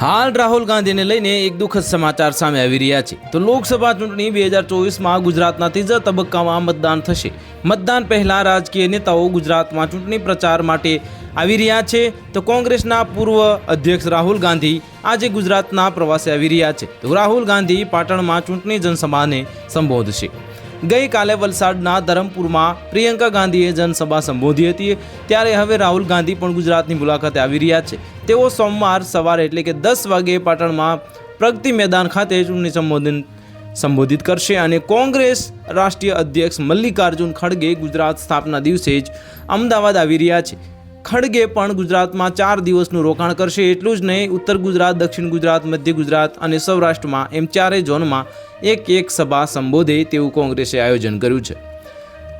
હાલ રાહુલ ગાંધીને લઈને એક દુઃખદ સમાચાર સામે આવી રહ્યા છે. તો લોકસભા ચૂંટણી બે હજાર ચોવીસમાં ગુજરાતના ત્રીજા તબક્કામાં મતદાન થશે. મતદાન પહેલાં રાજકીય નેતાઓ ગુજરાતમાં ચૂંટણી પ્રચાર માટે આવી રહ્યા છે. તો કોંગ્રેસના પૂર્વ અધ્યક્ષ રાહુલ ગાંધી આજે ગુજરાતના પ્રવાસે આવી રહ્યા છે. તો રાહુલ ગાંધી પાટણમાં ચૂંટણી જનસભાને સંબોધશે. ગઈકાલે વલસાડના ધરમપુરમાં પ્રિયંકા ગાંધીએ જનસભા સંબોધી હતી. ત્યારે હવે રાહુલ ગાંધી પણ ગુજરાતની મુલાકાતે આવી રહ્યા છે. તેઓ સોમવાર સવારે એટલે કે દસ વાગે પાટણમાં પ્રગતિ મેદાન ખાતે ચૂંટણી સંબોધન સંબોધિત કરશે અને કોંગ્રેસ રાષ્ટ્રીય અધ્યક્ષ મલ્લિકાર્જુન ખડગે ગુજરાત સ્થાપના દિવસે જ અમદાવાદ આવી રહ્યા છે. ખડગે પણ ગુજરાતમાં ચાર દિવસનું રોકાણ કરશે. એટલું જ નહીં, ઉત્તર ગુજરાત, દક્ષિણ ગુજરાત, મધ્ય ગુજરાત અને સૌરાષ્ટ્રમાં એમ ચારેય ઝોનમાં એક એક સભા સંબોધે તેવું કોંગ્રેસે આયોજન કર્યું છે.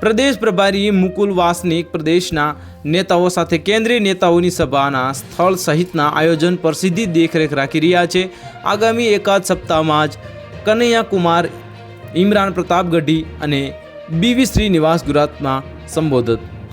પ્રદેશ પ્રભારી મુકુલ વાસનિક પ્રદેશના નેતાઓ સાથે કેન્દ્રીય નેતાઓની સભાના સ્થળ સહિતના આયોજન પર સીધી દેખરેખ રાખી રહ્યા છે. આગામી એકાદ સપ્તાહમાં જ કનૈયા કુમાર ઇમરાન પ્રતાપ ગઢી અને બીવી શ્રીનિવાસ ગુજરાતમાં સંબોધન